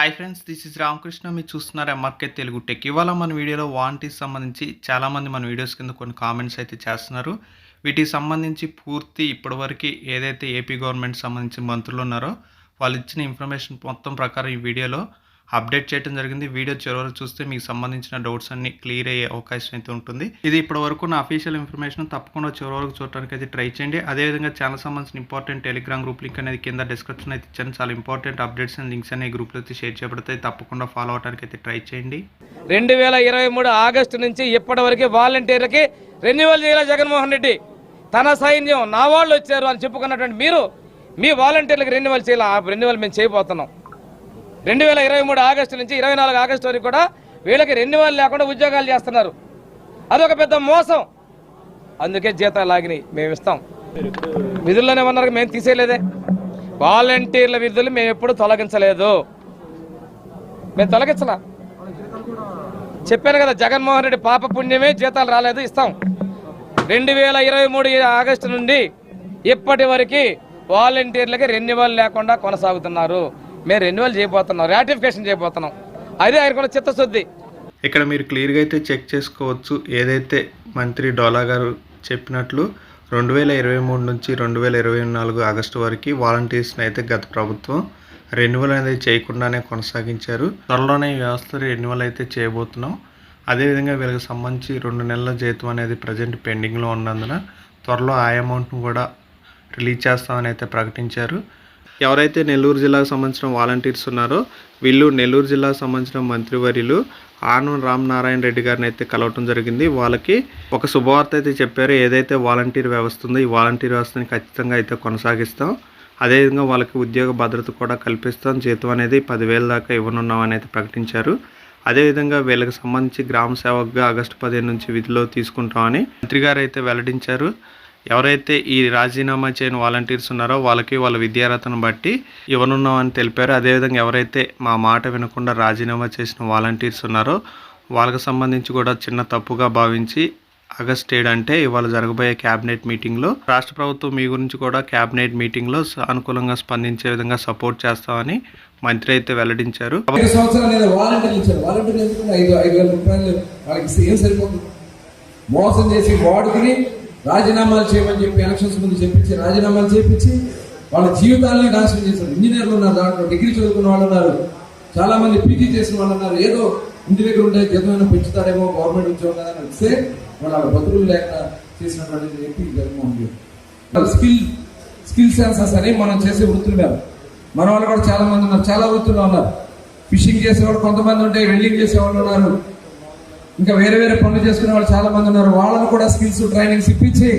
Hi friends this is Ramakrishna మీరు చూస్తున్నారు MRK Telugu tech ఇవాళ మన వీడియోలో వారంటీస్ సంబంధించి చాలామంది మన వీడియోస్ కింద కొన్ని కామెంట్స్ అయితే చేస్తున్నారు. వీటికి సంబంధించి పూర్తి ఇప్పటివరకు ఏదైతే ఏపీ గవర్నమెంట్ సంబంధించి మంత్రులు ఉన్నారో వాళ్ళు ఇచ్చిన ఇన్ఫర్మేషన్ మొత్తం ప్రకారం ఈ వీడియోలో అప్డేట్ చేయడం జరిగింది. వీడియో చివరి చూస్తే మీకు సంబంధించిన డౌట్స్ అన్ని క్లియర్ అయ్యే అవకాశం అయితే ఉంటుంది. ఇది ఇప్పటి వరకు నా అఫీషియల్ ఇన్ఫర్మేషన్ తప్పకుండా చివరి వరకు చూడడానికి అయితే ట్రై చేయండి. అదేవిధంగా ఛానల్ సంబంధించిన ఇంపార్టెంట్ టెలిగ్రామ్ గ్రూప్ లింక్ అనేది కింద డిస్క్రిప్షన్ అయితే ఇచ్చాను. చాలా ఇంపార్టెంట్ అప్డేట్స్ అండ్ లింక్స్ అనే గ్రూప్లో అయితే షేర్ చేయబడతాయి. తప్పకుండా ఫాలో అవడానికి అయితే ట్రై చేయండి. రెండు వేల ఇరవై మూడు ఆగస్టు నుంచి ఇప్పటి వరకు వాలంటీర్లకి రెన్యువల్ చేయాలి జగన్మోహన్ రెడ్డి. తన సైన్యం నా వాళ్ళు వచ్చారు అని చెప్పుకున్నటువంటి మీరు మీ వాలంటీర్లకు రెన్యువల్ చేయాలి. ఆ రెన్యువల్ మేము చేయబోతున్నాం. రెండు వేల ఇరవై మూడు ఆగస్టు నుంచి ఇరవై నాలుగు ఆగస్టు వరకు కూడా వీళ్ళకి రెన్యువల్ లేకుండా ఉద్యోగాలు చేస్తున్నారు. అదొక పెద్ద మోసం. అందుకే జీతాలు లాగినాయి మేము ఇస్తాం. విధుల్లోనే ఉన్నారు మేము తీసేయలేదే. వాలంటీర్ల విధులు మేము ఎప్పుడు తొలగించలేదు. మేము తొలగించలా. చెప్పాను కదా జగన్మోహన్ రెడ్డి పాప పుణ్యమే జీతాలు రాలేదు ఇస్తాం. రెండు వేల ఇరవై మూడు ఆగస్టు నుండి ఇప్పటి వరకు వాలంటీర్లకి రెన్యువల్ లేకుండా కొనసాగుతున్నారు. మేము రెన్యువల్ చేయబోతున్నాం రాటిఫికేషన్ చేయబోతున్నాం. అదే కూడా చిత్తశుద్ధి. ఇక్కడ మీరు క్లియర్గా అయితే చెక్ చేసుకోవచ్చు. ఏదైతే మంత్రి డోలా గారు చెప్పినట్లు రెండు వేల ఇరవై మూడు నుంచి రెండు వేల ఇరవై నాలుగు ఆగస్టు వరకు వాలంటీర్స్ని అయితే గత ప్రభుత్వం రెన్యువల్ అనేది చేయకుండానే కొనసాగించారు. త్వరలోనే ఈ వ్యవస్థ రెన్యువల్ అయితే చేయబోతున్నాం. అదేవిధంగా వీళ్ళకి సంబంధించి రెండు నెలల జీతం అనేది ప్రజెంట్ పెండింగ్లో ఉన్నందున త్వరలో ఆ అమౌంట్ను కూడా రిలీజ్ చేస్తామని అయితే ప్రకటించారు. ఎవరైతే నెల్లూరు జిల్లాకు సంబంధించిన వాలంటీర్స్ ఉన్నారో వీళ్ళు నెల్లూరు జిల్లాకు సంబంధించిన మంత్రివర్యులు ఆనం రామనారాయణ రెడ్డి గారిని అయితే కలవటం జరిగింది. వాళ్ళకి ఒక శుభవార్త అయితే చెప్పారు. ఏదైతే వాలంటీర్ వ్యవస్థ ఉందో ఈ వాలంటీర్ వ్యవస్థని ఖచ్చితంగా అయితే కొనసాగిస్తాం. అదేవిధంగా వాళ్ళకి ఉద్యోగ భద్రత కూడా కల్పిస్తాం. జీతం అనేది పదివేల దాకా ఇవ్వనున్నామని అయితే ప్రకటించారు. అదేవిధంగా వీళ్ళకి సంబంధించి గ్రామ సేవకుగా ఆగస్టు పదిహేను నుంచి విధిలో తీసుకుంటామని మంత్రి గారు అయితే వెల్లడించారు. ఎవరైతే ఈ రాజీనామా చేయని వాలంటీర్స్ ఉన్నారో వాళ్ళకి వాళ్ళ విద్యార్హతను బట్టి ఇవ్వనున్నామని తెలిపారు. అదేవిధంగా ఎవరైతే మా మాట వినకుండా రాజీనామా చేసిన వాలంటీర్స్ ఉన్నారో వాళ్ళకి సంబంధించి కూడా చిన్న తప్పుగా భావించి ఆగస్ట్ ఏడు అంటే ఇవాళ జరగబోయే క్యాబినెట్ మీటింగ్లో రాష్ట్ర ప్రభుత్వం మీ గురించి కూడా క్యాబినెట్ మీటింగ్లో అనుకూలంగా స్పందించే విధంగా సపోర్ట్ చేస్తామని మంత్రి అయితే వెల్లడించారు. మోసం చేసి వాడుకుని రాజీనామాలు చేయమని చెప్పి ఎలక్షన్స్ ముందు చెప్పించి రాజీనామాలు చేపించి వాళ్ళ జీవితాలని నాశనం చేశారు. ఇంజనీర్లు ఉన్నారు దాంట్లో డిగ్రీ చదువుకున్న వాళ్ళు ఉన్నారు. చాలామంది పీజీ చేసిన వాళ్ళు ఉన్నారు. ఏదో ఇంటి దగ్గర ఉంటే జీతమైనా పెంచుతారేమో గవర్నమెంట్ ఉద్యోగం కదా అని వస్తే వాళ్ళ బతుకులు లేక చేసినటువంటి చెప్పి Jaganmohan Reddy skill skill census అని మనం చేసే వృత్తులు మేము మన వాళ్ళు కూడా చాలామంది ఉన్నారు. చాలా వృత్తుల్లో ఉన్నారు. ఫిషింగ్ చేసేవాళ్ళు కొంతమంది ఉంటే వెల్డింగ్ చేసేవాళ్ళు ఉన్నారు. ఇంకా వేరే వేరే పనులు చేసుకునే వాళ్ళు చాలా మంది ఉన్నారు. వాళ్ళని కూడా స్కిల్స్ ట్రైనింగ్స్ ఇప్పించి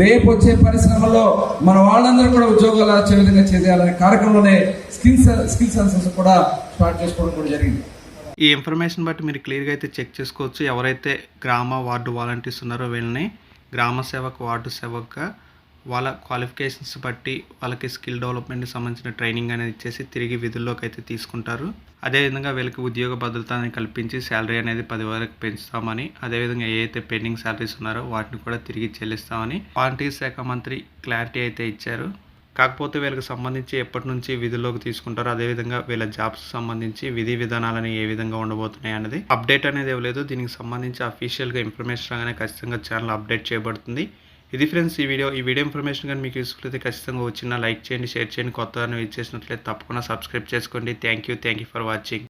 రేపు వచ్చే పరిశ్రమలో మన వాళ్ళందరూ కూడా ఉద్యోగాలు వచ్చే విధంగా చేయాలనే కార్యక్రమంలోనే స్కిల్స్ స్కిల్ సెన్సెస్ కూడా స్టార్ట్ చేసుకోవడం కూడా జరిగింది. ఈ ఇన్ఫర్మేషన్ బట్టి మీరు క్లియర్గా అయితే చెక్ చేసుకోవచ్చు. ఎవరైతే గ్రామ వార్డు వాలంటీర్స్ ఉన్నారో వీళ్ళని గ్రామ సేవకు వార్డు సేవకుగా వాళ్ళ క్వాలిఫికేషన్స్ బట్టి వాళ్ళకి స్కిల్ డెవలప్మెంట్కి సంబంధించిన ట్రైనింగ్ అనేది ఇచ్చేసి తిరిగి విధుల్లోకి అయితే తీసుకుంటారు. అదేవిధంగా వీళ్ళకి ఉద్యోగ భద్రత అనేది కల్పించి శాలరీ అనేది పది వరకు పెంచుతామని అదేవిధంగా ఏ అయితే పెండింగ్ శాలరీస్ ఉన్నారో వాటిని కూడా తిరిగి చెల్లిస్తామని వాలంటీర్ శాఖ మంత్రి క్లారిటీ అయితే ఇచ్చారు. కాకపోతే వీళ్ళకి సంబంధించి ఎప్పటి నుంచి విధుల్లోకి తీసుకుంటారో అదేవిధంగా వీళ్ళ జాబ్స్ సంబంధించి విధి విధానాలని ఏ విధంగా ఉండబోతున్నాయి అనేది అప్డేట్ అనేది ఇవ్వలేదు దీనికి సంబంధించి అఫీషియల్గా ఇన్ఫర్మేషన్ రాగానే ఖచ్చితంగా ఛానల్ అప్డేట్ చేయబడుతుంది. ఇది ఫ్రెండ్స్ ఈ వీడియో ఈ వీడియో ఇన్ఫర్మేషన్ కానీ మీకు యూస్ఫుల్ అయితే ఖచ్చితంగా వచ్చిన లైక్ చేయండి షేర్ చేయండి. కొత్తగా ఇచ్చేసినట్లయితే తప్పకుండా సబ్స్క్రైబ్ చేసుకోండి. Thank you thank you for watching